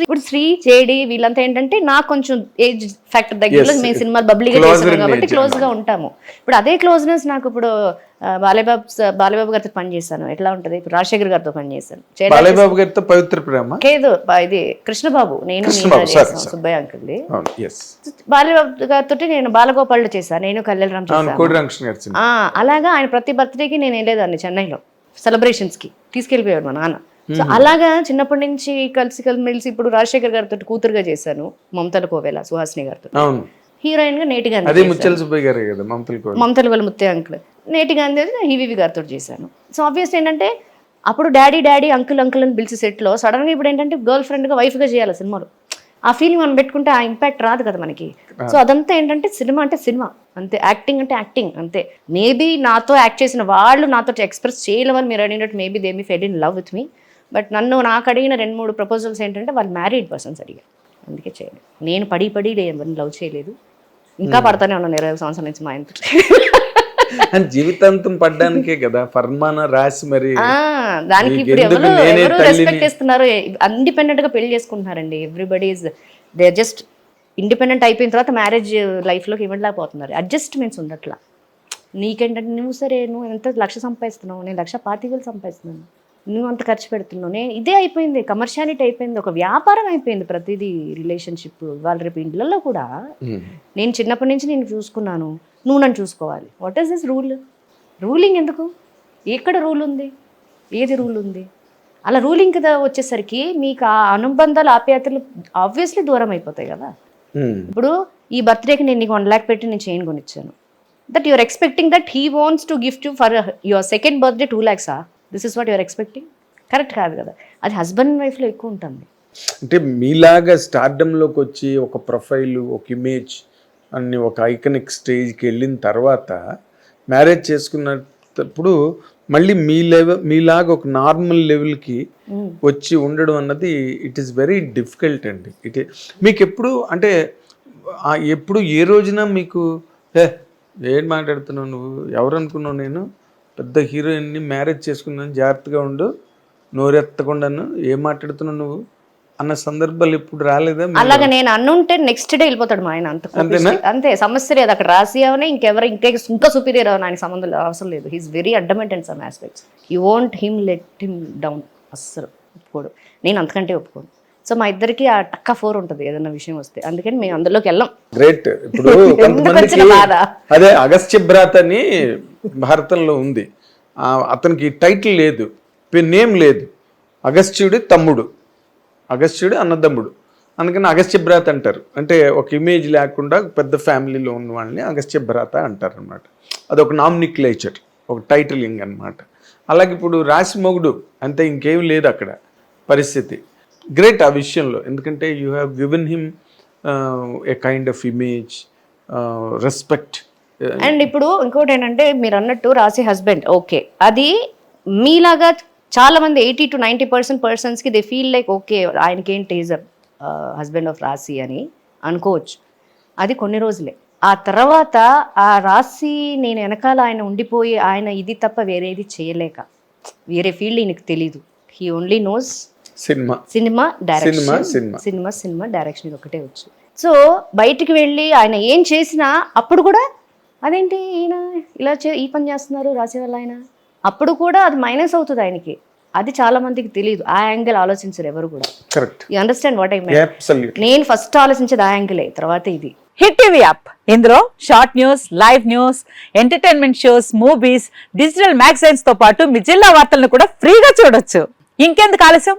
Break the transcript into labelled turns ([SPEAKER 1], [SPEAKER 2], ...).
[SPEAKER 1] ఇప్పుడు శ్రీ జేడి వీళ్ళంతా ఏంటంటే నాకు కొంచెం ఏజ్ ఫ్యాక్టర్ దగ్గరలో. మేము సినిమాలు బబ్లీగా
[SPEAKER 2] Closer
[SPEAKER 1] చేసాం
[SPEAKER 2] in
[SPEAKER 1] కాబట్టి
[SPEAKER 2] క్లోజ్గా.
[SPEAKER 1] ఉంటాము. ఇప్పుడు అదే క్లోజ్నెస్ నాకు ఇప్పుడు స- బాలయ్యబాబు గారితో పని చేశాను. ఎట్లా ఉంటది? ఇప్పుడు రాజశేఖర్ గారితో పని చేశాను. చేయడానికి
[SPEAKER 2] బాలయ్య బాబు గారితో పవిత్ర ప్రేమ?
[SPEAKER 1] కేదు బా- ఇది కృష్ణబాబు. నేను. సుబ్బయ్య అంకుల్ది.
[SPEAKER 2] ఎస్
[SPEAKER 1] బాలయ్యబాబు గారితో నేను బాలగోపాల్ చేశాను. నేను చేశాను.
[SPEAKER 2] సినిమా.
[SPEAKER 1] ఆ, అలాగా ఆయన ప్రతి బర్త్డేకి నేను వెళ్ళేదాన్ని చెన్నైలో. సెలబ్రేషన్స్కి. తీసుకెళ్ళిపోయాడు మా నాన్న. సో అలాగా చిన్నప్పటి నుంచి కలిసి కలిసి ఇప్పుడు రాజశేఖర్ గారితో కూతురుగా చేశాను మమతల కోవేల సుహాసిని గారితో హీరోయిన్గా నేటి గాంధీ
[SPEAKER 2] అదే ముచ్చల సుబ్బయ్య గారే కదా మమతల
[SPEAKER 1] వాళ్ళ ముత్తే అంకుల్. నేటి గాంధీ హివివి గారితో చేశాను. సో ఆబ్వియస్ ఏంటంటే అప్పుడు డాడీ డాడీ అంకుల్ అంకుల్ అని పిలిచి సెట్లో సడన్గా ఇప్పుడు ఏంటంటే గర్ల్ ఫ్రెండ్గా వైఫ్గా చేయాలి సినిమాలో. ఆ ఫీలింగ్ మనం పెట్టుకుంటే ఆ ఇంపాక్ట్ రాదు కదా మనకి. సో అదంతా ఏంటంటే సినిమా అంటే సినిమా. అంతే యాక్టింగ్ అంటే యాక్టింగ్ అంతే. మేబీ నాతో యాక్ట్ చేసిన వాళ్ళు నాతో ఎక్స్ప్రెస్ చేయలేమని మీరు అడిగినట్టు maybe they me fell in love with me but నన్ను నాకు అడిగిన రెండు మూడు ప్రపోజల్స్ ఏంటంటే వాళ్ళు మ్యారీడ్ పర్సన్స్ అడిగారు. అందుకే చేయలేదు. నేను పడి పడి ఎవరిని లవ్ చేయలేదు. ఇంకా పడతానే ఉన్నాను ఇరవై సంవత్సరాల నుంచి మా ఇంత
[SPEAKER 2] అని జీవితాంతం పడ్డానికే కదా ఫర్మానా రాసి మరి
[SPEAKER 1] ఆ, దానికి ఇప్పుడు ఎవరు? రెస్పెక్ట్ ఇస్తున్నారు ఇండిపెండెంట్గా పెళ్ళి చేసుకుంటున్నారండి. Everybody is they just independent అయిపోయిన తర్వాత మ్యారేజ్ లైఫ్లోకి ఇవ్వలేకపోతున్నారు అడ్జస్ట్మెంట్స్ ఉండట్లా. నీకేంటంటే నువ్వు సరే నువ్వు ఎంత లక్ష సంపాదిస్తున్నావు? నేను లక్ష పాతికలు సంపాదిస్తున్నాను. నువ్వు అంత ఖర్చు పెడుతున్నావు. నేను ఇదే అయిపోయింది. కమర్షియాలిటీ అయిపోయింది. ఒక వ్యాపారం అయిపోయింది ప్రతిదీ రిలేషన్షిప్ వాళ్ళ రేపు ఇండ్లలో కూడా. నేను చిన్నప్పటి నుంచి నేను చూసుకున్నాను. నువ్వు నన్ను చూసుకోవాలి. What is this rule ruling ఎందుకు? ఎక్కడ రూల్ ఉంది? ఏది రూల్ ఉంది? అలా రూలింగ్ కదా వచ్చేసరికి మీకు ఆ అనుబంధాలు ఆప్యాయతలు ఆబ్వియస్లీ దూరం అయిపోతాయి కదా. ఇప్పుడు ఈ బర్త్డేకి నేను నీకు వన్ ల్యాక్ పెట్టి నేను chain కొనిచ్చాను. That your expecting that he wants to gift you for your second birthday two ల్యాక్సా this is what your expecting? Correct కాదు కదా. అది హస్బెండ్ వైఫ్లో ఎక్కువ ఉంటుంది.
[SPEAKER 2] అంటే మీలాగా స్టార్డంలోకి వచ్చి ఒక ప్రొఫైల్ ఒక ఇమేజ్ అన్ని ఒక ఐకనిక్ స్టేజ్కి వెళ్ళిన తర్వాత మ్యారేజ్ చేసుకున్నప్పుడు మళ్ళీ మీ లెవెల్ మీలాగా ఒక నార్మల్ లెవెల్కి వచ్చి ఉండడం అన్నది ఇట్ ఈస్ వెరీ డిఫికల్ట్ అండి. ఇట్ మీకు ఎప్పుడు అంటే ఎప్పుడు ఏ రోజున మీకు ఏ ఏం మాట్లాడుతున్నావు నువ్వు? ఎవరు అనుకున్నావు నేను? పెద్ద హీరోయిన్ని మ్యారేజ్ చేసుకున్నాను జాగ్రత్తగా ఉండు. నోరెత్తకుండాను ఏం మాట్లాడుతున్నావు నువ్వు? అన్న సందర్భాలు ఇప్పుడు రాలేదా
[SPEAKER 1] అలాగా నేను అన్నుంటే నెక్స్ట్ డే వెళ్ళిపోతాడు మా ఆయన అంత. అంతే సమస్య లేదు. అక్కడ రాసి అవనే ఇంకెవరు ఇంకే ఇంకా సుపీరియర్ అవని ఆయన సంబంధం లేదు, అవసరం లేదు. He's very adamant and some aspects you want him let him down అస్సలు ఒప్పుకోడు. నేను అంతకంటే ఒప్పుకోను. సో మా ఇద్దరికి ఆ టక్క ఫోర్ ఉంటుంది ఏదైనా విషయం వస్తే. అందుకని మేము అందులోకి వెళ్ళాం.
[SPEAKER 2] గ్రేట్ ఇప్పుడు కొంతమందికి? అదే అగస్త్య భ్రాత అని భారతంలో ఉంది. అతనికి టైటిల్ లేదు. నేమ్ లేదు. అగస్త్యుడి తమ్ముడు. అగస్త్యుడి అన్నదమ్ముడు. అందుకని అగస్త్య భ్రాత అంటారు. అంటే ఒక ఇమేజ్ లేకుండా పెద్ద ఫ్యామిలీలో ఉన్న వాళ్ళని అగస్త్య భ్రాత అంటారు అనమాట అదొక నామినిక్లేచర్ ఒక టైటిలింగ్ అన్నమాట. అలాగే ఇప్పుడు రాసి మొగుడు అంతే ఇంకేం లేదు అక్కడ పరిస్థితి. గ్రేట్ ఆ విషయంలో. ఎందుకంటే you have given him a kind of image respect
[SPEAKER 1] and ఇప్పుడు ఇంకోటి ఏంటంటే మీరు అన్నట్టు రాసి హస్బెండ్ ఓకే అది మీలాగా చాలా మంది ఎయిటీ టు నైంటీ పర్సెంట్ పర్సన్స్కి దే ఫీల్ లైక్ ఓకే ఆయనకేం టేజర్ హస్బెండ్ ఆఫ్ రాసి అని అనుకోవచ్చు. అది కొన్ని రోజులే. ఆ తర్వాత ఆ రాసి నేను వెనకాల ఆయన ఉండిపోయి ఆయన ఇది తప్ప వేరేది చేయలేక వేరే ఫీల్డ్ ఈయనకు తెలీదు. He only knows
[SPEAKER 2] cinema.
[SPEAKER 1] Cinema direction
[SPEAKER 2] cinema, cinema.
[SPEAKER 1] Cinema cinema direction ఇది ఒకటే వచ్చు. సో బయటికి వెళ్ళి ఆయన ఏం చేసినా అప్పుడు కూడా అదేంటి ఈయన ఇలా చే ఈ పని చేస్తున్నారు రాసే వాళ్ళు ఆయన? అప్పుడు కూడా అది మైనస్ అవుతుంది ఆయనకి. అది చాలా మందికి తెలియదు. ఆ యాంగిల్ ఆలోచించరు ఎవరు కూడా.
[SPEAKER 2] Correct
[SPEAKER 1] you understand what I mean
[SPEAKER 2] absolute
[SPEAKER 1] నేను ఫస్ట్ ఆలోచించేది ఆ యాంగిలే తర్వాత ఇది.
[SPEAKER 3] హిట్ టీవీ యాప్ ఇందులో short news live news entertainment shows movies digital మ్యాగజైన్స్తో పాటు మీ జిల్లా వార్తలను కూడా ఫ్రీగా చూడొచ్చు. ఇంకెందుకు ఆలస్యం?